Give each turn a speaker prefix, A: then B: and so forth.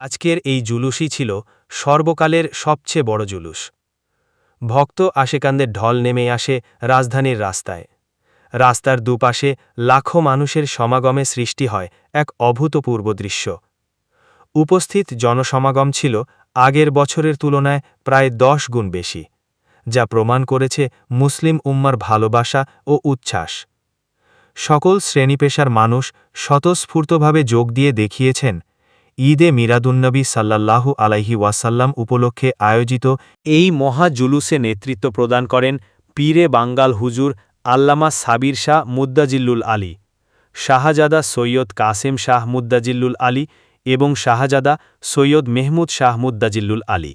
A: আজকের এই জুলুসই ছিল সর্বকালের সবচেয়ে বড় জুলুস। ভক্ত আশেকান্দের ঢল নেমে আসে রাজধানীর রাস্তায়। রাস্তার দুপাশে লাখো মানুষের সমাগমে সৃষ্টি হয় এক অভূতপূর্ব দৃশ্য। উপস্থিত জনসমাগম ছিল আগের বছরের তুলনায় প্রায় দশ গুণ বেশি, যা প্রমাণ করেছে মুসলিম উম্মার ভালোবাসা ও উচ্ছ্বাস। সকল শ্রেণীপেশার মানুষ স্বতঃস্ফূর্তভাবে যোগ দিয়ে দেখিয়েছেন ঈদে মিরাদুন্নবী সাল্লাল্লাহু আলাইহি ওয়াসাল্লাম উপলক্ষে আয়োজিত এই মহা জুলুসে নেতৃত্ব প্রদান করেন পীরে বাঙ্গাল হুজুর আল্লামা সাবির শাহ মুদ্দাজিল্লুল আলী, শাহজাদা সৈয়দ কাসেম শাহ মুদ্দাজিল্লুল আলী এবং শাহজাদা সৈয়দ মেহমুদ শাহ মুদ্দাজিল্লুল আলী।